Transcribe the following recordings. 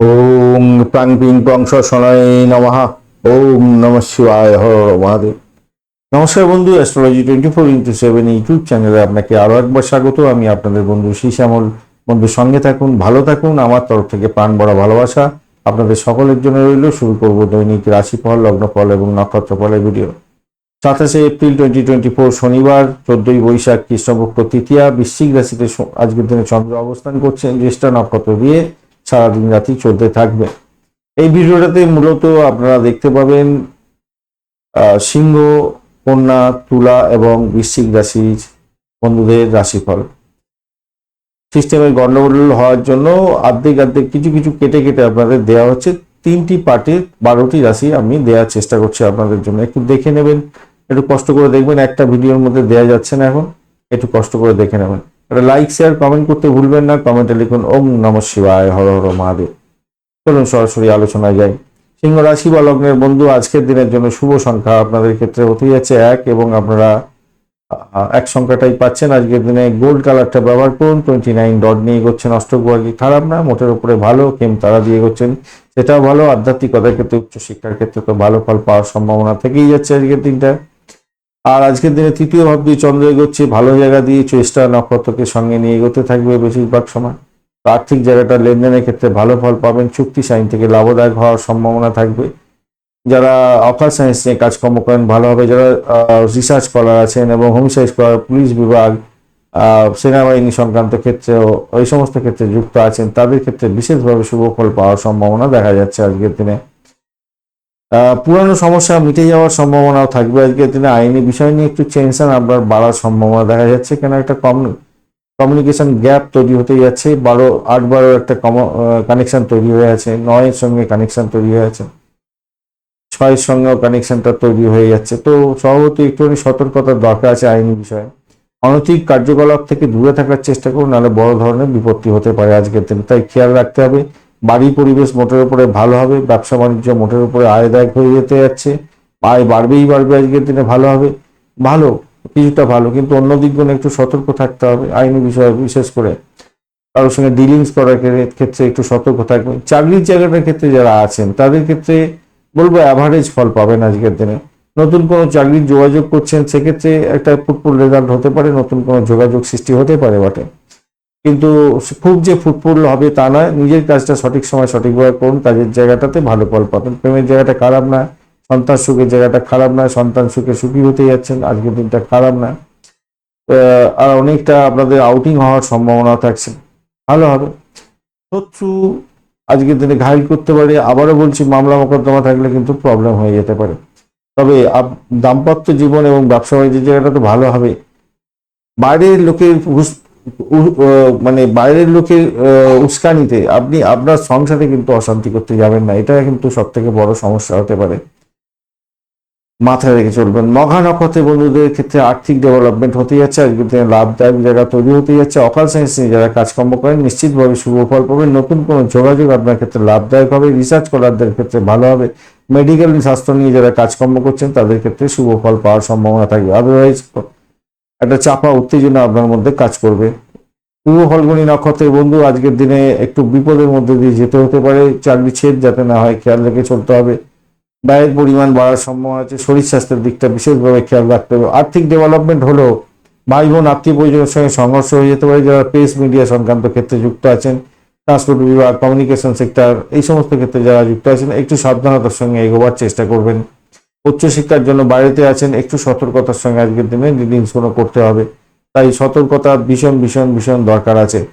ওম প্রাং ping pong শনয় নমঃ। ওম নম শিবায় হর মহাদেব। নমস্কার বন্ধু astrology twenty four into seven YouTube চ্যানেলে আপনাকে আরও একবার স্বাগত। আমি আপনাদের বন্ধু শ্যামল। বন্ধুর সঙ্গে থাকুন, ভালো থাকুন। আমার তরফ থেকে প্রাণ বড় ভালোবাসা আপনাদের সকলের জন্য রইল। শুরু করব দৈনিক রাশিফল, লগ্নফল এবং নক্ষত্রফলের ভিডিও সাতাশে এপ্রিল টোয়েন্টি টোয়েন্টি ফোর শনিবার, চোদ্দই বৈশাখ, কৃষ্ণপক্ষ, তৃতীয়া, বৃশ্চিক রাশিতে আজকের দিনে চন্দ্র অবস্থান করছেন, জ্যেষ্ঠা নক্ষত্র দিয়ে। সারাদিন রাতি চলতে থাকবে। এই ভিডিওটাতে মূলত আপনারা দেখতে পাবেন সিংহ, কন্যা, তুলা এবং বৃশ্চিক রাশির বন্ধুদের রাশিফল। সিস্টেমের গন্ডগোল হওয়ার জন্য অর্ধেক অর্ধেক কিছু কিছু কেটে কেটে আপনাদের দেওয়া হচ্ছে। তিনটি পার্টে বারোটি রাশি আমি দেওয়ার চেষ্টা করছি আপনাদের জন্য। একটু দেখে নেবেন, একটু কষ্ট করে দেখবেন, একটা ভিডিওর মধ্যে দেওয়া যাচ্ছে না এখন। একটু কষ্ট করে দেখে নেবেন। লাইক শেয়ার কমেন্ট করতে ভুলবেন না। কমেন্টে লিখুন, ওম নম শিবায়, হর হর মহাদেব। চলুন সরাসরি আলোচনায় যাই। সিংহ রাশি বা লগ্নের বন্ধু, আজকের দিনের জন্য শুভ সংখ্যা আপনাদের ক্ষেত্রে হতে যাচ্ছে এক এবং আপনারা এক সংখ্যাটাই পাচ্ছেন। আজকের দিনে গোল্ড কালারটা ব্যবহার করুন। টোয়েন্টি নাইন ডট নিয়ে এগোচ্ছেন অষ্টকবার্গী খারাপ না, মোটের উপরে ভালো কেম তারা দিয়ে এগোচ্ছেন, সেটাও ভালো। আধ্যাত্মিকতার ক্ষেত্রে, উচ্চশিক্ষার ক্ষেত্রে তো ভালো ফল পাওয়ার সম্ভাবনা থেকেই যাচ্ছে আজকের দিনটা। আর আজকের দিনে তৃতীয় ভাব দিয়ে চন্দ্র এগোচ্ছে, ভালো জায়গা দিয়ে চেষ্টা নক্ষত্রকে সঙ্গে নিয়ে এগোতে থাকবে বেশিরভাগ সময়। আর্থিক জায়গাটা লেনদেনের ক্ষেত্রে ভালো ফল পাবেন, চুক্তি সাইন থেকে লাভদায়ক হওয়ার সম্ভাবনা থাকবে। যারা অকাল সায়েন্স নিয়ে কাজকর্ম করেন ভালো হবে যারা রিসার্চ স্কলার আছেন এবং হোম সায়েন্স স্কলার পুলিশ বিভাগ সেনাবাহিনী সংক্রান্ত ক্ষেত্রেও ওই সমস্ত ক্ষেত্রে যুক্ত আছেন, তাদের ক্ষেত্রে বিশেষভাবে শুভ ফল পাওয়ার সম্ভাবনা দেখা যাচ্ছে আজকের দিনে। পুরানো সমস্যা মিটে যাওয়ার সম্ভাবনাও থাকবে। আজকের দিনে আইনি বিষয় নিয়ে একটু টেনশন আপনার বাড়ার সম্ভাবনা দেখা যাচ্ছে। কেন একটা কম কমিউনিকেশন গ্যাপ তৈরি হতে যাচ্ছে। বারো, আট, বারো একটা কানেকশন তৈরি হয়ে আছে। নয়ের সঙ্গে কানেকশন তৈরি হয়ে আছে। ছয়ের সঙ্গেও কানেকশনটা তৈরি হয়ে যাচ্ছে। তো স্বভাবতই একটুখানি সতর্কতার দরকার আছে আইনি বিষয়ে। অনৈতিক কার্যকলাপ থেকে দূরে থাকার চেষ্টা করুন, নাহলে বড় ধরনের বিপত্তি হতে পারে আজকের দিনে। তাই খেয়াল রাখতে হবে। বাড়ি পরিবেশ মোটের উপরে ভালো হবে, ব্যবসা বাণিজ্য মোটের উপরে আয়দায়ক হয়ে যেতে যাচ্ছে, আয় বাড়বেই বাড়বে আজকের দিনে ভালো হবে। ভালো, কিছুটা ভালো, কিন্তু অন্য দিকগুলো একটু সতর্ক থাকতে হবে, আইনি বিষয়ে বিশেষ করে। কারোর সঙ্গে ডিলিংস করার ক্ষেত্রে একটু সতর্ক থাকবেন চাকরির জায়গাটার ক্ষেত্রে যারা আছেন, তাদের ক্ষেত্রে বলব অ্যাভারেজ ফল পাবেন আজকের দিনে। নতুন কোনো চাকরির যোগাযোগ করছেন, সেক্ষেত্রে একটা ফুটফুল রেজাল্ট হতে পারে, নতুন কোনো যোগাযোগ সৃষ্টি হতে পারে বটে। কিন্তু খুব যে ফুটফুল হবে তা নয়, নিজের কাজটা সঠিক সময় সঠিকভাবে করুন, কাজের জায়গাটাতে ভালো ফল পাবেন প্রেমের জায়গাটা খারাপ না সন্তান সুখের জায়গাটা খারাপ নয়, সন্তান সুখে সুখী হতে যাচ্ছেন আজকের দিনটা খারাপ না আর অনেকটা আপনাদের আউটিং হওয়ার সম্ভাবনা থাকছে। ভালো হবে। শত্রু আজকের দিনে ঘায়ল করতে পারে, আবারও বলছি, মামলা মোকদ্দমা থাকলে কিন্তু প্রবলেম হয়ে যেতে পারে। তবে দাম্পত্য জীবন এবং ব্যবসা বাণিজ্যের জায়গাটা তো ভালো হবে। বাইরের লোকের মানে বাইরের লোকের উস্কানিতে আপনি আপনার সংসারে কিন্তু অশান্তি করতে যাবেন না। এটা কিন্তু সব থেকে বড় সমস্যা হতে পারে। মাথায় রেখে চলবেন। মঘা নক্ষত্রের বন্ধুদের ক্ষেত্রে আর্থিক ডেভেলপমেন্ট হতে যাচ্ছে আজকের লাভদায়ক জায়গা তৈরি হতে যাচ্ছে। অকাল সায়েন্স নিয়ে যারা কাজকর্ম করেন, নিশ্চিতভাবে শুভ ফল পাবেন। নতুন কোনো যোগাযোগ আপনার ক্ষেত্রে লাভদায়ক হবে। রিসার্চ করারদের ক্ষেত্রে ভালো হবে। মেডিকেল স্বাস্থ্য নিয়ে যারা কাজকর্ম করছেন, তাদের ক্ষেত্রে শুভ ফল পাওয়ার সম্ভাবনা থাকবে। আদারওয়াইজ একটা চাপা, উত্তেজনা আপনার মধ্যে কাজ করবে। পূর্ব ফলগুনি নক্ষত্রের বন্ধু, আজকের দিনে একটু বিপদের মধ্যে দিয়ে যেতে হতে পারে। চাকরি ছেদ যাতে না হয়, খেয়াল রেখে চলতে হবে। ব্যয়ের পরিমাণ বাড়ার সম্ভাবনা আছে। শরীর স্বাস্থ্যের দিকটা বিশেষভাবে খেয়াল রাখতে হবে। আর্থিক ডেভেলপমেন্ট হলেও ভাই বোন আত্মীয় পরিজনের সঙ্গে সংঘর্ষ হয়ে যেতে পারে। যারা প্রেস মিডিয়া সংক্রান্ত ক্ষেত্রে যুক্ত আছেন, ট্রান্সপোর্ট বিভাগ, কমিউনিকেশন সেক্টর, এই সমস্ত ক্ষেত্রে যারা যুক্ত আছেন, একটু সাবধানতার সঙ্গে এগোবার চেষ্টা করবেন। উচ্চশিক্ষার জন্য বাইরেতে আছেন, একটু সতর্কতার সঙ্গে আজকের দিনে রিডিংসগুলো করতে হবে। তাই সতর্কতা ভীষণ ভীষণ ভীষণ দরকার আছে।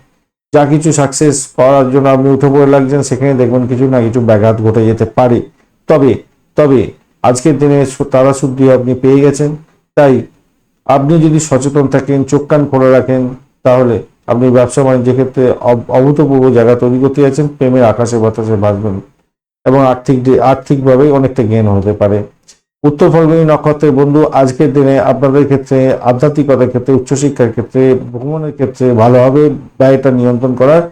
যা কিছু সাকসেস করার জন্য আপনি উঠে পড়ে লাগছেন, সেখানে দেখবেন কিছু না কিছু ব্যাঘাত ঘটে যেতে পারে। তবে তবে আজকের দিনে তারা শুদ্ধি আপনি পেয়ে গেছেন। তাই আপনি যদি সচেতন থাকেন, চোখ কান খোলা রাখেন, তাহলে আপনি ব্যবসা বাণিজ্যের ক্ষেত্রে অভ- অভূতপূর্ব জায়গা তৈরি করতে যাচ্ছেন, প্রেমের আকাশে বাতাসে ভাসবেন এবং আর্থিক আর্থিকভাবে অনেকটা জ্ঞান হতে পারে। উত্তর ফলগুনি নক্ষত্রের বন্ধু, আজকের দিনে আপনাদের ক্ষেত্রে, আধ্যাত্মিকতার ক্ষেত্রে, উচ্চশিক্ষার ক্ষেত্রে, ভ্রমণের ক্ষেত্রে ভালোভাবে ব্যয়টা নিয়ন্ত্রণ করার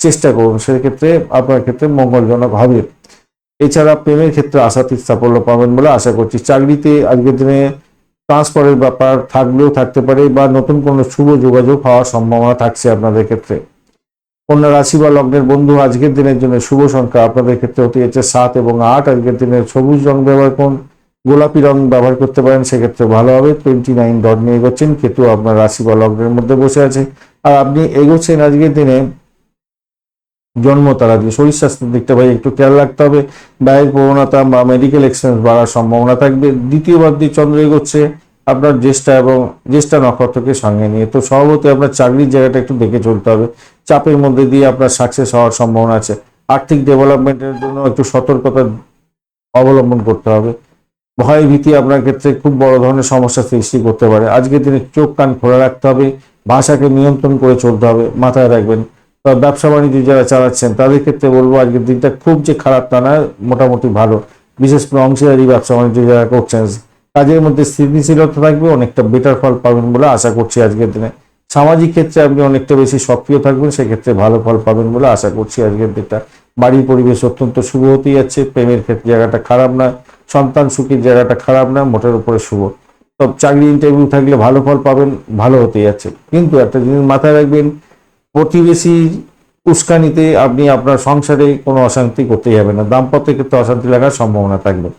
চেষ্টা করুন। সেক্ষেত্রে আপনার ক্ষেত্রে মঙ্গলজনক হবে। এছাড়া প্রেমের ক্ষেত্রে আশাতীত সাফল্য পাবেন বলে আশা করছি। চাকরিতে আজকের দিনে ট্রান্সফারের ব্যাপার থাকলেও থাকতে পারে বা নতুন কোনো শুভ যোগাযোগ হওয়ার সম্ভাবনা থাকছে আপনাদের ক্ষেত্রে। কন্যা রাশি বা লগ্নের বন্ধু, আজকের দিনের জন্য শুভ সংখ্যা আপনাদের ক্ষেত্রে হতে যাচ্ছে সাত এবং আট। আজকের দিনে সবুজ রং ব্যবহার করুন। গোলাপি রং ব্যবহার করতে পারেন, সেক্ষেত্রে ভালো হবে। টোয়েন্টি নাইন ডট নিয়ে এগোচ্ছেন, কেতু আপনার রাশি বা লগ্নের মধ্যে বসে আছে। আর আপনি এগোচ্ছেন আজকের দিনে জন্ম তারা দিয়ে শরীর স্বাস্থ্যের দিকটা ভাই একটু খেয়াল রাখতে হবে। ব্যয়ের প্রবণতা বা মেডিকেল এক্সপেন্স বাড়ার সম্ভাবনা থাকবে। দ্বিতীয়বার দিয়ে চন্দ্র এগোচ্ছে আপনার জ্যেষ্ঠা এবং জ্যেষ্ঠা নক্ষত্রকে সঙ্গে নিয়ে। তো স্বভাবতই আপনার চাকরির জায়গাটা একটু দেখে চলতে হবে। চাপের মধ্যে দিয়ে আপনার সাকসেস হওয়ার সম্ভাবনা আছে। আর্থিক ডেভেলপমেন্টের জন্য একটু সতর্কতা অবলম্বন করতে হবে। ভয় ভীতি আপনার ক্ষেত্রে খুব বড় ধরনের সমস্যা সৃষ্টি করতে পারে। আজকের দিনে চোখ কান খোলা রাখতে হবে, ভাষাকে নিয়ন্ত্রণ করে চলতে হবে, মাথায় রাখবেন। বা ব্যবসা বাণিজ্য যারা চালাচ্ছেন, তাদের ক্ষেত্রে বলব আজকের দিনটা খুব যে খারাপ তা না, মোটামুটি ভালো। বিশেষ করে অংশীদারি ব্যবসা বাণিজ্য যারা করছেন কাজের মধ্যে স্থিতিশীলতা থাকবে, অনেকটা বেটার ফল পাবেন বলে আশা করছি আজকের দিনে। সামাজিক ক্ষেত্রে আপনি অনেকটা বেশি সক্রিয় থাকবেন, সেক্ষেত্রে ভালো ফল পাবেন বলে আশা করছি আজকের দিনটা। বাড়ির পরিবেশ অত্যন্ত শুভ হতেই যাচ্ছে, প্রেমের ক্ষেত্রে জায়গাটা খারাপ না সন্তান সুখীর জায়গাটা খারাপ না, মোটের উপরে শুভ। তো চাকরি ইন্টারভিউ থাকলে ভালো ফল পাবেন, ভালো হতে যাচ্ছে। কিন্তু একটা জিনিস মাথায় রাখবেন, প্রতিবেশী উস্কানিতে আপনি আপনার সংসারে কোনো অশান্তি করতে যাবেন না। দাম্পত্যের ক্ষেত্রে অশান্তি লাগার সম্ভাবনা থাকবে।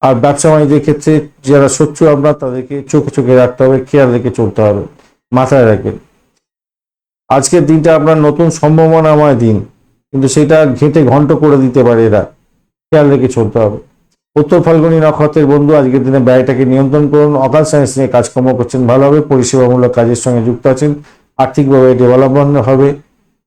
আর ব্যবসা বাণিজ্যের ক্ষেত্রে যারা শত্রু আপনার তাদেরকে চোখে চোখে রাখতে হবে, খেয়াল রেখে চলতে হবে। মাথায় রাখবেন। আজকের দিনটা আপনার নতুন সম্ভাবনাময় দিন। কিন্তু সেটা ঘেঁটে ঘন্ট করে দিতে পারে এরা। খেয়াল রেখে চলতে হবে। উত্তর ফাল্গুনী নক্ষত্রের বন্ধু, আজকের দিনে ব্যয়টাকে নিয়ন্ত্রণ করুন। অকাল সায়েন্স নিয়ে কাজকর্ম করছেন ভালোভাবে পরিষেবামূলক কাজের সঙ্গে যুক্ত আছেন। আর্থিকভাবে ডেভেলপমেন্ট হবে।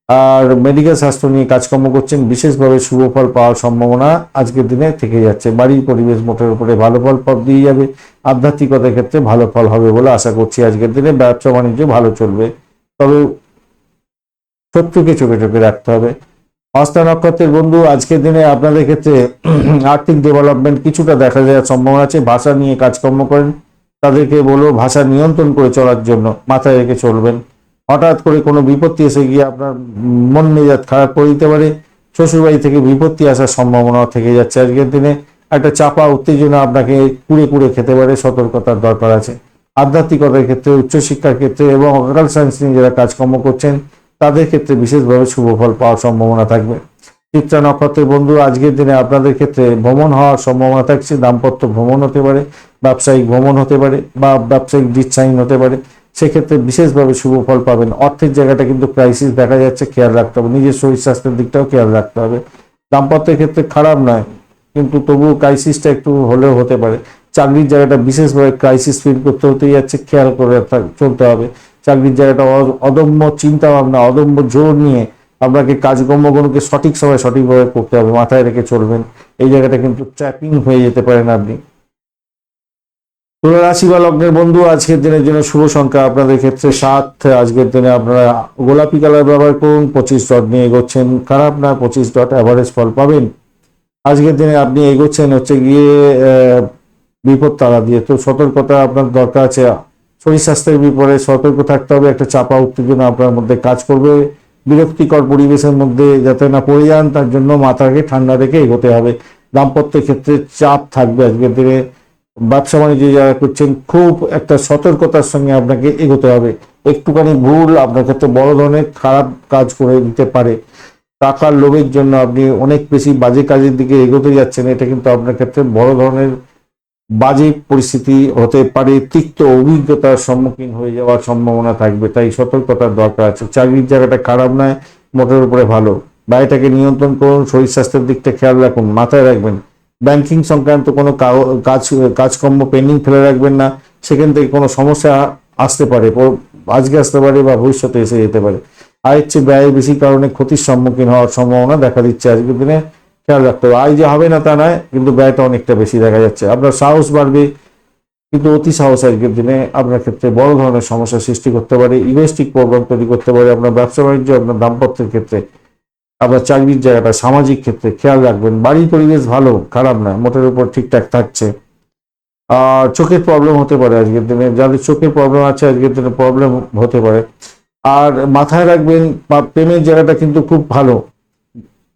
আর মেডিকেল স্বাস্থ্য নিয়ে কাজকর্ম করছেন। বিশেষভাবে শুভ ফল পাওয়ার সম্ভাবনা আজকের দিনে থেকে যাচ্ছে। বাড়ির পরিবেশ মোটের উপরে ভালো ফল পথ দিয়ে যাবে। আধ্যাত্মিকতার ক্ষেত্রে ভালো ফল হবে বলে আশা করছি আজকের দিনে। ব্যবসা বাণিজ্য ভালো চলবে। তবে শত্রুকে চোখে চোখে রাখতে হবে। হস্তা নক্ষত্রের বন্ধু, আজকের দিনে আপনাদের ক্ষেত্রে আর্থিক ডেভেলপমেন্ট কিছুটা দেখা যাওয়ার সম্ভাবনা আছে। ভাষা নিয়ে কাজকর্ম করেন। তাদেরকে বলব ভাষা নিয়ন্ত্রণ করে চলার জন্য মাথায় রেখে চলবেন। হঠাৎ করে কোনো বিপত্তি এসে গিয়ে আপনার মন মেজাজ খারাপ করে দিতে পারে। শ্বশুরবাড়ি থেকে বিপত্তি আসার সম্ভাবনা থেকে যাচ্ছে। আজকের দিনে একটা চাপা উত্তেজনা আপনাকে কুড়ে কুড়ে খেতে পারে। সতর্কতার দরকার আছে। আধ্যাত্মিকতার ক্ষেত্রে, উচ্চশিক্ষার ক্ষেত্রে এবং অকাল সায়েন্স নিয়ে যারা কাজকর্ম করছেন তাদের ক্ষেত্রে বিশেষভাবে শুভ ফল পাওয়ার সম্ভাবনা থাকবে। চিত্রা নক্ষত্রের বন্ধু, আজকের দিনে আপনাদের ক্ষেত্রে ভ্রমণ হওয়ার সম্ভাবনা থাকছে। দাম্পত্য ভ্রমণ হতে পারে, ব্যবসায়িক ভ্রমণ হতে পারে বা ব্যবসায়িক ডিচ্ছাইন হতে পারে। সেক্ষেত্রে বিশেষভাবে শুভ ফল পাবেন। অর্থের জায়গাটা কিন্তু ক্রাইসিস দেখা যাচ্ছে, খেয়াল রাখতে হবে। নিজের শরীর স্বাস্থ্যের দিকটাও খেয়াল রাখতে হবে। দাম্পত্যের ক্ষেত্রে খারাপ নয়, কিন্তু তবুও ক্রাইসিসটা একটু হলেও হতে পারে। চাকরির জায়গাটা বিশেষভাবে ক্রাইসিস ফিল করতে হতেই যাচ্ছে, খেয়াল করে চলতে হবে। চাকরির জায়গাটা অদম্য চিন্তা ভাবনা অদম্য জোর নিয়ে আপনাকে কাজকর্মগুলোকে সঠিক সময় সঠিকভাবে করতে হবে, মাথায় রেখে চলবেন। এই জায়গাটা কিন্তু ট্র্যাপিং হয়ে যেতে পারেন আপনি। তুলা রাশি বা লগ্নের বন্ধু, আজকের দিনের জন্য শুভ সংখ্যা আপনাদের ক্ষেত্রে সাত। আজকের দিনে আপনারা গোলাপি কালার ব্যবহার করুন, পঁচিশ ডট নিয়ে এগোচ্ছেন, খারাপ না, পঁচিশ ডট অ্যাভারেজ ফল পাবেন। আজকের দিনে আপনি এগোচ্ছেন হচ্ছে গিয়ে বিপদ তারা দিয়ে। তো সতর্কতা আপনার দরকার আছে। শরীর স্বাস্থ্যের বিপরে সতর্ক থাকতে হবে, একটা চাপা উত্তেজনা আপনার মধ্যে কাজ করবে। বিরক্তিকর পরিবেশের মধ্যে যাতে না পড়ে যান, তার জন্য মাথাকে ঠান্ডা রেখে এগোতে হবে। দাম্পত্যের ক্ষেত্রে চাপ থাকবে আজকের দিনে। ব্যবসা বাণিজ্য যারা করছেন, খুব একটা সতর্কতার সঙ্গে আপনাকে এগোতে হবে। একটুখানি ভুল আপনার ক্ষেত্রে বড় ধরনের খারাপ কাজ করে দিতে পারে। টাকার লোভের জন্য আপনি অনেক বেশি বাজে কাজের দিকে এগোতে যাচ্ছেন, এটা কিন্তু আপনার ক্ষেত্রে বড় ধরনের বাজে পরিস্থিতি হতে পারে, তিক্ত অভিজ্ঞতার সম্মুখীন হয়ে যাওয়ার সম্ভাবনা থাকবে, তাই সতর্কতার দরকার আছে। চাকরির জায়গাটা খারাপ নয়, মোটের উপরে ভালো। ব্যয়টাকে নিয়ন্ত্রণ করুন, শরীর স্বাস্থ্যের দিকটা খেয়াল রাখুন, মাথায় রাখবেন। ব্যাংকিং সংক্রান্ত কোনো কাজ, কাজকর্ম পেন্ডিং ফেলে রাখবেন না, সেখান থেকে কোনো সমস্যা আসতে পারে আজকে আসতে পারে বা ভবিষ্যতে এসে যেতে পারে। আয়ের চেয়ে ব্যয় বেশি কারণে ক্ষতির সম্মুখীন হওয়ার সম্ভাবনা দেখা দিচ্ছে আজকের দিনে। খেয়াল রাখতে হবে। আয় যে হবে না তা নয়, কিন্তু ব্যয়টা অনেকটা বেশি দেখা যাচ্ছে। আপনার সাহস বাড়বে, কিন্তু অতি সাহস আজকের দিনে আপনার ক্ষেত্রে বড় ধরনের সমস্যা সৃষ্টি করতে পারে। ইগোস্টিক প্রবলেম তৈরি করতে পারে আপনার ব্যবসা বাণিজ্য, আপনার দাম্পত্যের ক্ষেত্রে, আপনার চাকরির জায়গাটা সামাজিক ক্ষেত্রে খেয়াল রাখবেন। বাড়ির পরিবেশ ভালো, খারাপ না, মোটের উপর ঠিকঠাক থাকছে। আর চোখের প্রবলেম হতে পারে আজকের দিনে। যাদের চোখের প্রবলেম আছে, আজকের দিনে প্রবলেম হতে পারে। আর মাথায় রাখবেন প্রেমের জায়গাটা কিন্তু খুব ভালো।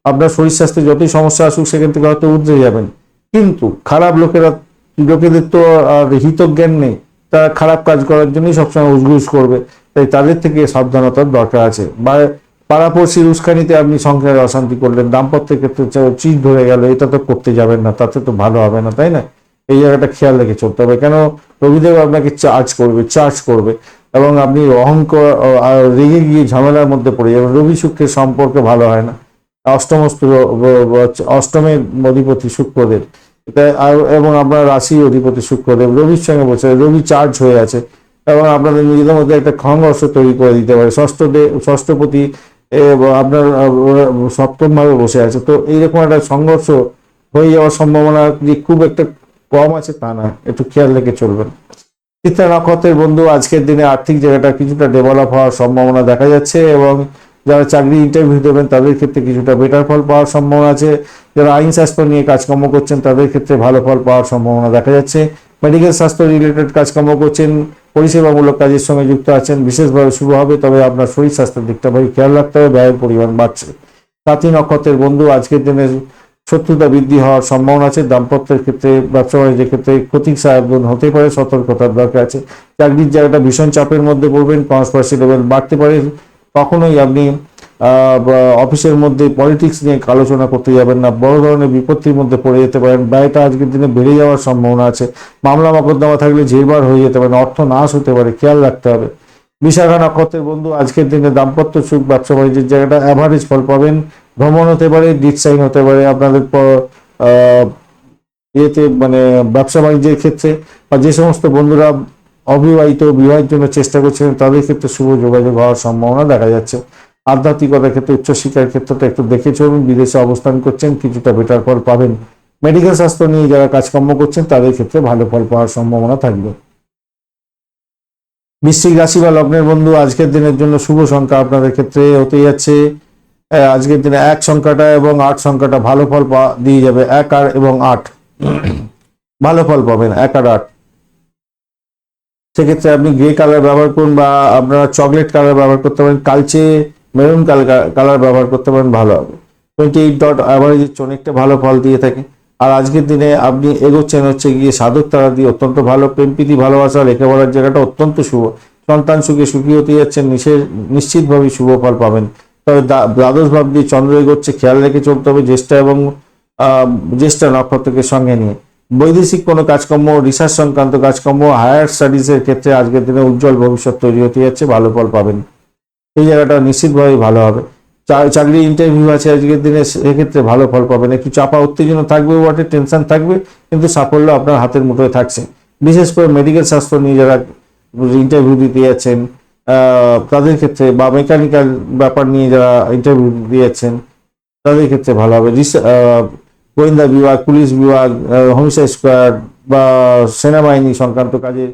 আপনার শরীর স্বাস্থ্যে যতই সমস্যা আসুক, সেখান থেকে হয়তো উঠতে যাবেন। কিন্তু খারাপ লোকেরা, লোকেদের তো আর হিতজ্ঞান নেই। তারা খারাপ কাজ করার জন্যই সবসময় উসগুস করবে। তাই তাদের থেকে সাবধানতার দরকার আছে। বা পাড়াপড়শির উস্কানিতে আপনি সংসারে অশান্তি করলেন, দাম্পত্যের ক্ষেত্রে চিট ধরে গেল, এটা তো করতে যাবেন না, তাতে তো ভালো হবে না, তাই না? এই জায়গাটা খেয়াল রেখে চলতে হবে। কেন? রবিদেব আপনাকে চার্জ করবে চার্জ করবে। এবং আপনি অহংকার রেগে গিয়ে ঝামেলার মধ্যে পড়ে যাবেন। রবি শুক্রের সম্পর্ক ভালো হয় না। অষ্টমস্ত অষ্টমের অধিপতি শুক্রদেব। এবং আপনার রাশি অধিপতি শুক্রদেব। রবির সঙ্গে বসে রবি চার্জ হয়ে আছে। এবং আপনাদের নিজেদের মধ্যে একটা সংঘর্ষ তৈরি করে দিতে পারে। ষষ্ঠ ষষ্ঠপতি আপনার সপ্তম ভাবে বসে আছে। তো এইরকম একটা সংঘর্ষ হয়ে যাওয়ার সম্ভাবনা যে খুব একটা কম আছে তা না। একটু খেয়াল রেখে চলবেন। চিত্রা নক্ষত্রের বন্ধু, আজকের দিনে আর্থিক জায়গাটা কিছুটা ডেভেলপ হওয়ার সম্ভাবনা দেখা যাচ্ছে এবং যারা চাকরি ইন্টারভিউ দেবেন, তাদের ক্ষেত্রে কিছুটা বেটার ফল পাওয়ার সম্ভাবনা আছে। যারা আইন শাস্ত্র নিয়ে কাজকর্ম করছেন, তাদের ক্ষেত্রে ভালো ফল পাওয়ার সম্ভাবনা দেখা যাচ্ছে। মেডিকেল স্বাস্থ্য রিলেটেড কাজকর্ম করছেন, পরিষেবামূলক কাজের সঙ্গে যুক্ত আছেন, বিশেষভাবে শুরু হবে, তবে আপনার শরীর স্বাস্থ্যের দিকটা ভাই খেয়াল রাখতে হবে ব্যয়ের পরিমাণ বাড়ছে। সাথী নক্ষত্রের বন্ধু, আজকের দিনে শত্রুতা বৃদ্ধি হওয়ার সম্ভাবনা আছে, দাম্পত্যের ক্ষেত্রে, ব্যবসা বাণিজ্যের ক্ষেত্রে ক্ষতির সাহায্য হতে পারে, সতর্কতার দরকার আছে। চাকরির জায়গাটা ভীষণ চাপের মধ্যে পড়বেন কনস্পারেসি লেভেল বাড়তে পারে। কখনোই আপনি অফিসের মধ্যে পলিটিক্স নিয়ে আলোচনা করতে যাবেন না, বড় ধরনের বিপত্তির মধ্যে পড়ে যেতে পারেন, ব্যয়টা আজকের দিনে বেড়ে যাওয়ার সম্ভাবনা আছে, মামলা মকদ্দমা থাকলে জেরবার হয়ে যেতে পারেন অর্থ নাশ হতে পারে, খেয়াল রাখতে হবে। বিশাখা নক্ষত্রের বন্ধু, আজকের দিনে দাম্পত্য সুখ, ব্যবসা বাণিজ্যের জায়গাটা অ্যাভারেজ ফল পাবেন, ভ্রমণ হতে পারে ডিট সাইন হতে পারে, আপনাদের ইয়েতে মানে ব্যবসা বাণিজ্যের ক্ষেত্রে, বা যে সমস্ত বন্ধুরা অবিবাহিত বিবাহের জন্য চেষ্টা করছিলেন তাদের ক্ষেত্রে শুভ যোগাযোগ হওয়ার সম্ভাবনা দেখা যাচ্ছে। আধ্যাত্মিকতার ক্ষেত্রে উচ্চশিক্ষার ক্ষেত্রটা একটু দেখে চলুন বিদেশে অবস্থান করছেন কিছুটা বেটার ফল পাবেন। মেডিকেল স্বাস্থ্য নিয়ে যারা কাজকর্ম করছেন তাদের ক্ষেত্রে ভালো ফল পাওয়ার সম্ভাবনা থাকবে। বৃশ্চিক রাশি বা লগ্নের বন্ধু আজকের দিনের জন্য শুভ সংখ্যা আপনাদের ক্ষেত্রে হতে যাচ্ছে। আহ, আজকের দিনে এক সংখ্যাটা এবং আট সংখ্যাটা ভালো ফল দিয়ে যাবে এক আর এবং আট। ভালো ফল পাবেন এক আর আট। সেক্ষেত্রে আপনি গ্রে কালার ব্যবহার করুন বা আপনারা চকলেট কালার ব্যবহার করতে পারেন, কালচে মেরুন কালার ব্যবহার করতে পারেন, ভালো হবে। টোয়েন্টি এইট ডট অ্যাভারেজের অনেকটা ভালো ফল দিয়ে থাকে। আর আজকের দিনে আপনি এগোচ্ছেন হচ্ছে গিয়ে সাধক তারা দিয়ে অত্যন্ত ভালো প্রেম প্রীতি ভালোবাসা, লেখাপড়ার জায়গাটা অত্যন্ত শুভ। সন্তান সুখে সুখী হতে যাচ্ছেন নিশ্চয় নিশ্চিতভাবে শুভ ফল পাবেন। তবে দ্বা- দ্বাদশ ভাব দিয়ে চন্দ্র এগোচ্ছে, খেয়াল রেখে চলতে হবে জ্যেষ্ঠা এবং জ্যেষ্ঠা নক্ষত্রকে সঙ্গে নিয়ে। বৈদেশিক কোনো কাজকর্ম রিসার্চ সংক্রান্ত কাজকর্ম হায়ার স্টাডিজের ক্ষেত্রে আজকের দিনে উজ্জ্বল ভবিষ্যৎ তৈরি হতে যাচ্ছে, ভালো ফল পাবেন। এই জায়গাটা নিশ্চিতভাবে ভালো হবে। চাকরি ইন্টারভিউ আছে আজকের দিনে, সেক্ষেত্রে ভালো ফল পাবেন। একটু চাপা উত্তেজনা থাকবে বটে টেনশন থাকবে, কিন্তু সাফল্য আপনার হাতের মুঠোয় থাকছে। বিশেষ করে মেডিকেল স্বাস্থ্য নিয়ে যারা ইন্টারভিউ দিতে যাচ্ছেন তাদের ক্ষেত্রে বা মেকানিক্যাল ব্যাপার নিয়ে যারা ইন্টারভিউ দিয়ে যাচ্ছেন, তাদের ক্ষেত্রে ভালো হবে। গোয়েন্দা বিভাগ, পুলিশ বিভাগ হোমসাইড স্কোয়াড বা সেনাবাহিনী সংক্রান্ত কাজের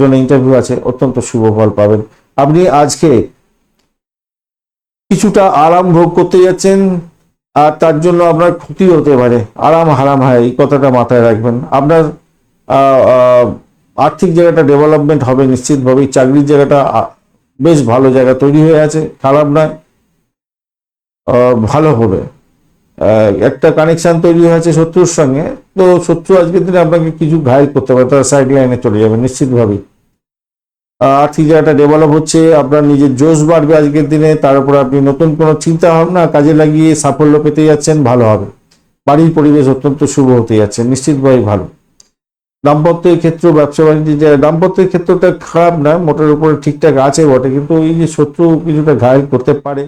জন্য ইন্টারভিউ আছে, অত্যন্ত শুভ ফল পাবেন। আপনি আজকে কিছুটা আরাম ভোগ করতে যাচ্ছেন, আর তার জন্য আপনার ক্ষতি হতে পারে। আরাম হারাম হয়, এই কথাটা মাথায় রাখবেন। আপনার আর্থিক জায়গাটা ডেভেলপমেন্ট হবে নিশ্চিতভাবেই, চাকরির জায়গাটা বেশ ভালো জায়গা তৈরি হয়ে আছে, খারাপ নয় ভালো হবে। একটা কানেকশন তৈরি হয়েছে শত্রুর সঙ্গে। তো শত্রু আজকের দিনে আপনাকে কিছু ঘায়ল করতে পারে, তারা সাইড লাইনে চলে যাবে, নিশ্চিতভাবেই। আর্থিক জায়গাটা ডেভেলপ হচ্ছে, আপনার নিজের জোশ বাড়বে আজকের দিনে, তার উপর আপনি নতুন কোনো চিন্তা ভাবনা কাজে লাগিয়ে সাফল্য পেতে যাচ্ছেন, ভালো হবে। বাড়ির পরিবেশ অত্যন্ত শুভ হতে যাচ্ছে নিশ্চিতভাবে ভালো। দাম্পত্যের ক্ষেত্র, ব্যবসা বাণিজ্যের দাম্পত্যের ক্ষেত্রটা খারাপ না, মোটের উপরে ঠিকঠাক আছে বটে, কিন্তু এই যে শত্রু কিছুটা ঘায়ল করতে পারে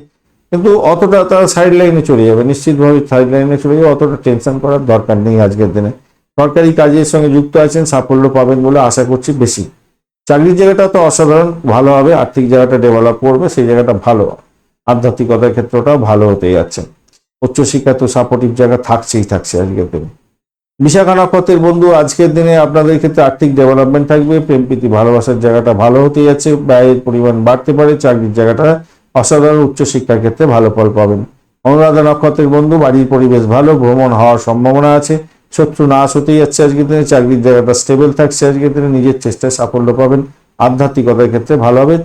কিন্তু অতটা তারা সাইড লাইনে চলে যাবে। নিশ্চিতভাবে সাইড লাইনে চলে যাবে, অতটা টেনশন করার দরকার নেই আজকের দিনে। সরকারি কাজের সঙ্গে যুক্ত আছেন, সাফল্য পাবেন বলে আশা করছি বেশি। চাকরির জায়গাটা তো অসাধারণ, ভালো হবে, আর্থিক জায়গাটা ডেভেলপ করবে, সেই জায়গাটা ভালো। আধ্যাত্মিকতার ক্ষেত্রটাও ভালো হতে যাচ্ছে। উচ্চশিক্ষা তো সাপোর্টিভ জায়গা থাকছেই, থাকছে আজকের দিনে। বিশাখা নক্ষত্রের বন্ধু, আজকের দিনে আপনাদের ক্ষেত্রে আর্থিক ডেভেলপমেন্ট থাকবে প্রেম প্রীতি ভালোবাসার জায়গাটা ভালো হতে যাচ্ছে, ব্যয়ের পরিমাণ বাড়তে পারে, চাকরির জায়গাটা অসাধারণ উচ্চশিক্ষার ক্ষেত্রে ভালো ফল পাবেন। অনুরাধা নক্ষত্রের বন্ধু, বাড়ির পরিবেশ ভালো, ভ্রমণ হওয়ার সম্ভাবনা আছে। শত্রু নাশ হতেই যাচ্ছে আজকের দিনে, চাকরির জায়গাটা স্টেবল থাকছে আজকের দিনে, নিজের চেষ্টায় সাফল্য পাবেন। আধ্যাত্মিকতার ক্ষেত্রে ভালো হবে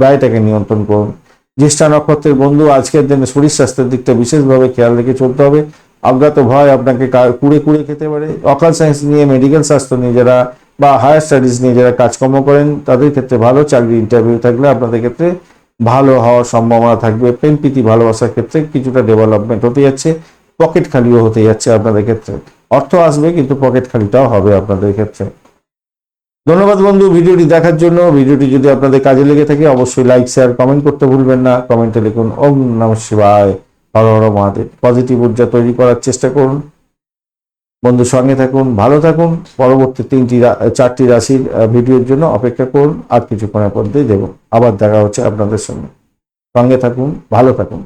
ব্যয়টাকে নিয়ন্ত্রণ করুন। জ্যেষ্ঠা নক্ষত্রের বন্ধু, আজকের দিনে শরীর স্বাস্থ্যের দিকটা বিশেষভাবে খেয়াল রেখে চলতে হবে। অজ্ঞাত ভয় আপনাকে কুড়ে কুড়ে খেতে পারে। অকাল সায়েন্স নিয়ে মেডিকেল স্বাস্থ্য নিয়ে যারা বা হায়ার স্টাডিজ নিয়ে যারা কাজকর্ম করেন, তাদের ক্ষেত্রে ভালো। চাকরি ইন্টারভিউ থাকলে আপনাদের ক্ষেত্রে ভালো হওয়ার সম্ভাবনা থাকবে। প্রেম, প্রীতি, ভালোবাসার ক্ষেত্রে কিছুটা ডেভেলপমেন্ট হতে যাচ্ছে পকেট খালিও হতে যাচ্ছে আপনাদের ক্ষেত্রে। অর্থ আসবে, কিন্তু পকেট খালিটাও হবে আপনাদের ক্ষেত্রে। ধন্যবাদ বন্ধু ভিডিওটি দেখার জন্য। ভিডিওটি যদি আপনাদের কাজে লেগে থাকে, অবশ্যই লাইক শেয়ার কমেন্ট করতে ভুলবেন না। কমেন্টে লিখুন, ওম নম শিবায়। হর হর মহাদেব। পজিটিভ ঊর্জা তৈরি করার চেষ্টা করুন। বন্ধু সঙ্গে থাকুন, ভালো থাকুন। পরবর্তী তিনটি চারটি রাশির ভিডিওর জন্য অপেক্ষা করুন। আর কিছুক্ষণের মধ্যেই দেব আবার দেখা হচ্ছে আপনাদের সঙ্গে। সঙ্গে থাকুন, ভালো থাকুন।